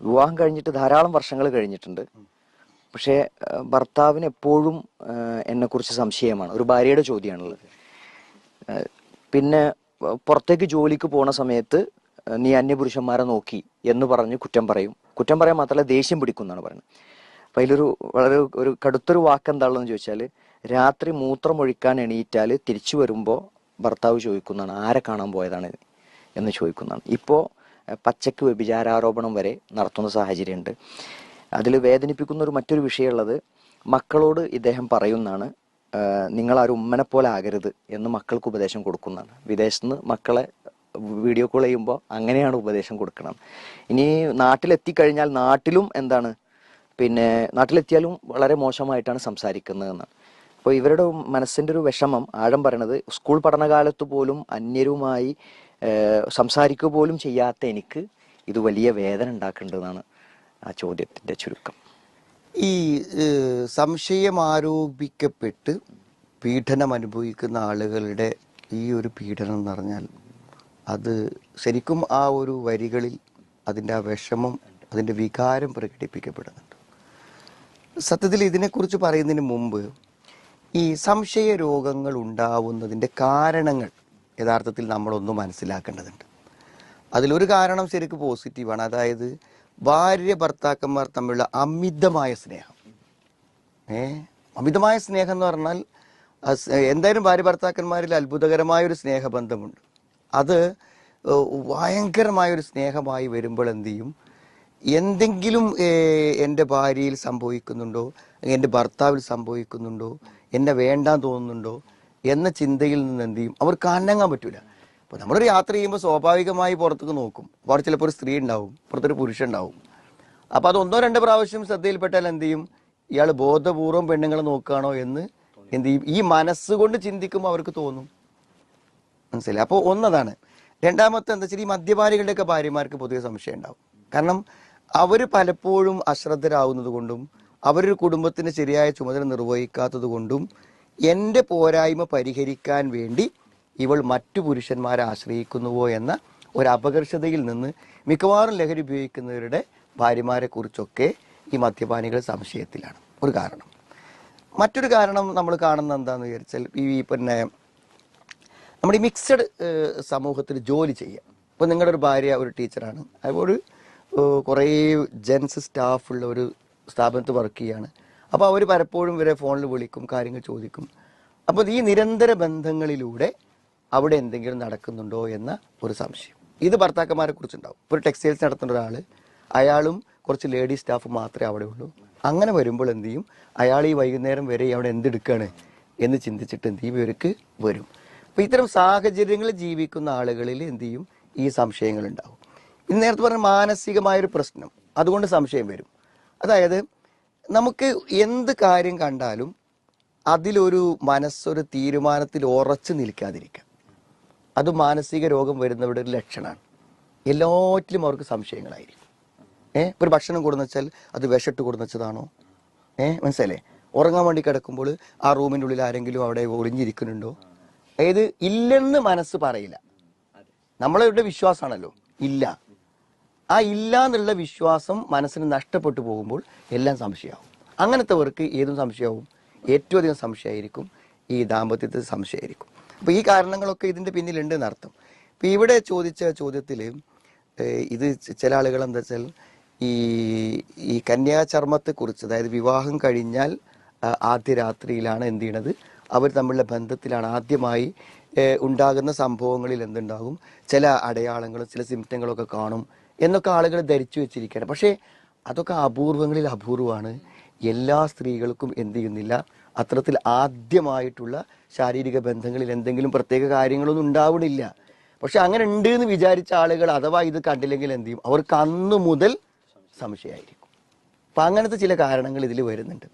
വിവാഹം കഴിഞ്ഞിട്ട് ധാരാളം വർഷങ്ങൾ കഴിഞ്ഞിട്ടുണ്ട്. പക്ഷേ ഭർത്താവിന് എപ്പോഴും എന്നെക്കുറിച്ച് സംശയമാണ്. ഒരു ഭാര്യയുടെ ചോദ്യമാണുള്ളത്. പിന്നെ പുറത്തേക്ക് ജോലിക്ക് പോണ സമയത്ത് നീ അന്യപുരുഷന്മാരെ നോക്കി എന്ന് പറഞ്ഞ് കുറ്റം പറയും. കുറ്റം പറയാൻ മാത്രമല്ല ദേഷ്യം പിടിക്കും എന്നാണ് പറയുന്നത്. അപ്പൊ അതിലൊരു വളരെ ഒരു കടുത്തൊരു വാക്ക് എന്താണെന്ന് ചോദിച്ചാൽ രാത്രി മൂത്രം ഒഴിക്കാൻ എണീറ്റാൽ തിരിച്ചു വരുമ്പോൾ ഭർത്താവ് ചോദിക്കുന്നതാണ് ആരെ കാണാൻ പോയതാണ്? എന്ന് ചോദിക്കുന്നതാണ്. ഇപ്പോൾ പച്ചക്ക് വ്യഭിചാരാരോപണം വരെ നടത്തുന്ന സാഹചര്യമുണ്ട്. അതിൽ വേദനിപ്പിക്കുന്ന ഒരു മറ്റൊരു വിഷയമുള്ളത് മക്കളോട് ഇദ്ദേഹം പറയുന്നതാണ് നിങ്ങൾ ആരും ഉമ്മനെ പോലെ ആകരുത് എന്ന് മക്കൾക്ക് ഉപദേശം കൊടുക്കുന്നതാണ്. വിദേശത്ത് നിന്ന് മക്കളെ വീഡിയോ കോൾ ചെയ്യുമ്പോൾ അങ്ങനെയാണ് ഉപദേശം കൊടുക്കണം. ഇനി നാട്ടിലെത്തിക്കഴിഞ്ഞാൽ നാട്ടിലും എന്താണ് പിന്നെ നാട്ടിലെത്തിയാലും വളരെ മോശമായിട്ടാണ് സംസാരിക്കുന്നതെന്നാണ്. അപ്പോൾ ഇവരുടെ മനസ്സിന്റെ ഒരു വിഷമം ആഴം പറയണത് സ്കൂൾ പഠനകാലത്ത് പോലും അന്യരുമായി സംസാരിക്കുക പോലും ചെയ്യാത്ത എനിക്ക് ഇത് വലിയ വേദന ഉണ്ടാക്കേണ്ടതാണ് ആ ചോദ്യത്തിന്റെ ചുരുക്കം. ഈ സംശയം ആരോപിക്കപ്പെട്ട് പീഡനം അനുഭവിക്കുന്ന ആളുകളുടെ ഈ ഒരു പീഡനം എന്ന് പറഞ്ഞാൽ അത് ശരിക്കും ആ ഒരു വരികളിൽ അതിന്റെ ആ വിഷമം അതിന്റെ വികാരം പ്രകടിപ്പിക്കപ്പെടുന്നുണ്ട്. സത്യത്തിൽ ഇതിനെക്കുറിച്ച് പറയുന്നതിന് മുമ്പ് ഈ സംശയ രോഗങ്ങൾ ഉണ്ടാവുന്നതിന്റെ കാരണങ്ങൾ യഥാർത്ഥത്തിൽ നമ്മളൊന്ന് മനസ്സിലാക്കേണ്ടതുണ്ട്. അതിലൊരു കാരണം ശരിക്കും പോസിറ്റീവാണ്. അതായത് ഭാര്യ ഭർത്താക്കന്മാർ തമ്മിലുള്ള അമിതമായ സ്നേഹം. ഏ? അമിതമായ സ്നേഹം എന്ന് പറഞ്ഞാൽ എന്തായാലും ഭാര്യ ഭർത്താക്കന്മാരിൽ അത്ഭുതകരമായ ഒരു സ്നേഹബന്ധമുണ്ട്. അത് ഭയങ്കരമായൊരു സ്നേഹമായി വരുമ്പോൾ എന്ത് ചെയ്യും? എന്തെങ്കിലും എന്റെ ഭാര്യയിൽ സംഭവിക്കുന്നുണ്ടോ? എന്റെ ഭർത്താവിൽ സംഭവിക്കുന്നുണ്ടോ? എന്നെ വേണ്ടാൻ തോന്നുന്നുണ്ടോ? എന്ന ചിന്തയിൽ നിന്ന് എന്ത് ചെയ്യും? അവർക്ക് അനങ്ങാൻ പറ്റൂല. അപ്പോൾ നമ്മളൊരു യാത്ര ചെയ്യുമ്പോൾ സ്വാഭാവികമായി പുറത്തേക്ക് നോക്കും. അവിടെ ചിലപ്പോൾ ഒരു സ്ത്രീ ഉണ്ടാവും പുറത്തൊരു പുരുഷൻ ഉണ്ടാവും. അപ്പോൾ അത് ഒന്നോ രണ്ടോ പ്രാവശ്യം ശ്രദ്ധയിൽപ്പെട്ടാൽ എന്ത് ചെയ്യും? ഇയാൾ ബോധപൂർവം പെണ്ണുങ്ങളെ നോക്കുകയാണോ എന്ന് എന്ത് ചെയ്യും? ഈ മനസ്സുകൊണ്ട് ചിന്തിക്കുമ്പോൾ അവർക്ക് തോന്നും. മനസ്സിലായി? അപ്പോൾ ഒന്നതാണ്. രണ്ടാമത്തെ എന്താ വെച്ചാൽ ഈ മദ്യപാനികളുടെയൊക്കെ ഭാര്യമാർക്ക് പൊതുവെ സംശയം ഉണ്ടാവും. കാരണം അവർ പലപ്പോഴും അശ്രദ്ധരാകുന്നത് കൊണ്ടും അവരൊരു കുടുംബത്തിന് ശരിയായ ചുമതല നിർവഹിക്കാത്തത് കൊണ്ടും എന്റെ പോരായ്മ പരിഹരിക്കാൻ വേണ്ടി ഇവൾ മറ്റു പുരുഷന്മാരെ ആശ്രയിക്കുന്നുവോ എന്ന ഒരു അപകർഷതയിൽ നിന്ന് മിക്കവാറും ലഹരി ഉപയോഗിക്കുന്നവരുടെ ഭാര്യമാരെ കുറിച്ചൊക്കെ ഈ മദ്യപാനികൾ സംശയത്തിലാണ്. ഒരു കാരണം. മറ്റൊരു കാരണം നമ്മൾ കാണുന്ന എന്താണെന്ന് വിചാരിച്ചാൽ ഈ പിന്നെ നമ്മുടെ ഈ മിക്സഡ് സമൂഹത്തിൽ ജോലി ചെയ്യാം ഇപ്പം നിങ്ങളുടെ ഒരു ഭാര്യ ഒരു ടീച്ചറാണ്. അതുപോലെ കുറേ ജെൻസ് സ്റ്റാഫുള്ള ഒരു സ്ഥാപനത്ത് വർക്ക് ചെയ്യാണ്. അപ്പോൾ അവർ പലപ്പോഴും ഇവരെ ഫോണിൽ വിളിക്കും കാര്യങ്ങൾ ചോദിക്കും. അപ്പോൾ ഈ നിരന്തര ബന്ധങ്ങളിലൂടെ അവിടെ എന്തെങ്കിലും നടക്കുന്നുണ്ടോ എന്ന ഒരു സംശയം. ഇത് ഭർത്താക്കന്മാരെ കുറിച്ചുണ്ടാവും. ഒരു ടെക്സ്റ്റൈൽസ് നടത്തുന്ന ഒരാൾ അയാളും കുറച്ച് ലേഡീസ് സ്റ്റാഫ് മാത്രമേ അവിടെ ഉള്ളൂ. അങ്ങനെ വരുമ്പോൾ എന്ത് ചെയ്യും? അയാൾ ഈ വൈകുന്നേരം വരെ അവിടെ എന്തെടുക്കാണ് എന്ന് ചിന്തിച്ചിട്ട് എന്ത് ചെയ്യും? ഇവർക്ക് വരും. അപ്പോൾ ഇത്തരം സാഹചര്യങ്ങളിൽ ജീവിക്കുന്ന ആളുകളിൽ എന്ത് ചെയ്യും? ഈ സംശയങ്ങൾ ഉണ്ടാവും. ഇന്ന് നേരത്തെ പറഞ്ഞ മാനസികമായൊരു പ്രശ്നം. അതുകൊണ്ട് സംശയം വരും. അതായത് നമുക്ക് എന്ത് കാര്യം കണ്ടാലും അതിലൊരു മനസ്സൊരു തീരുമാനത്തിൽ ഉറച്ചു നിൽക്കാതിരിക്കാം. അത് മാനസിക രോഗം വരുന്നവരുടെ ഒരു ലക്ഷണമാണ് എല്ലാറ്റിലും അവർക്ക് സംശയങ്ങളായിരിക്കും. ഏഹ് ഒരു ഭക്ഷണം കൊടുന്ന് വെച്ചാൽ അത് വിഷട്ട് കൊടുന്ന് വെച്ചതാണോ? ഏഹ് മനസ്സിലേ ഉറങ്ങാൻ വേണ്ടി കിടക്കുമ്പോൾ ആ റൂമിന്റെ ഉള്ളിൽ ആരെങ്കിലും അവിടെ ഒളിഞ്ഞിരിക്കുന്നുണ്ടോ? അതായത് ഇല്ലെന്ന് മനസ്സ് പറയില്ല. നമ്മളുടെ വിശ്വാസമാണല്ലോ. ഇല്ല. ആ ഇല്ല എന്നുള്ള വിശ്വാസം മനസ്സിന് നഷ്ടപ്പെട്ടു പോകുമ്പോൾ എല്ലാം സംശയമാവും. അങ്ങനത്തെവർക്ക് ഏതും സംശയമാവും. ഏറ്റവും അധികം സംശയമായിരിക്കും. ഈ ദാമ്പത്യത്തിൽ സംശയമായിരിക്കും. അപ്പോൾ ഈ കാരണങ്ങളൊക്കെ ഇതിന്റെ പിന്നിലുണ്ട് എന്നർത്ഥം ഇപ്പം ഇവിടെ ചോദിച്ച ചോദ്യത്തിൽ ഇത് ചില ആളുകൾ എന്താ വെച്ചാൽ ഈ ഈ കന്യാചർമ്മത്തെക്കുറിച്ച് അതായത് വിവാഹം കഴിഞ്ഞാൽ ആദ്യ രാത്രിയിലാണ് എന്ത് ചെയ്യണത്? അവർ തമ്മിലുള്ള ബന്ധത്തിലാണ് ആദ്യമായി ഉണ്ടാകുന്ന സംഭവങ്ങളിൽ എന്തുണ്ടാകും? ചില അടയാളങ്ങളും ചില സിംറ്റങ്ങളൊക്കെ കാണും. എന്നൊക്കെ ആളുകൾ ധരിച്ചു വെച്ചിരിക്കുകയാണ്. പക്ഷേ അതൊക്കെ അപൂർവങ്ങളിൽ അപൂർവമാണ്. എല്ലാ സ്ത്രീകൾക്കും എന്ത് ചെയ്യുന്നില്ല. അത്തരത്തിൽ ആദ്യമായിട്ടുള്ള ശാരീരിക ബന്ധങ്ങളിൽ എന്തെങ്കിലും പ്രത്യേക കാര്യങ്ങളൊന്നും ഉണ്ടാവണില്ല. പക്ഷെ അങ്ങനെ ഉണ്ട് എന്ന് വിചാരിച്ച ആളുകൾ അഥവാ ഇത് കണ്ടില്ലെങ്കിൽ എന്ത് ചെയ്യും? അവർക്ക് അന്നു മുതൽ സംശയമായിരിക്കും. അപ്പൊ അങ്ങനത്തെ ചില കാരണങ്ങൾ ഇതിൽ വരുന്നുണ്ട്.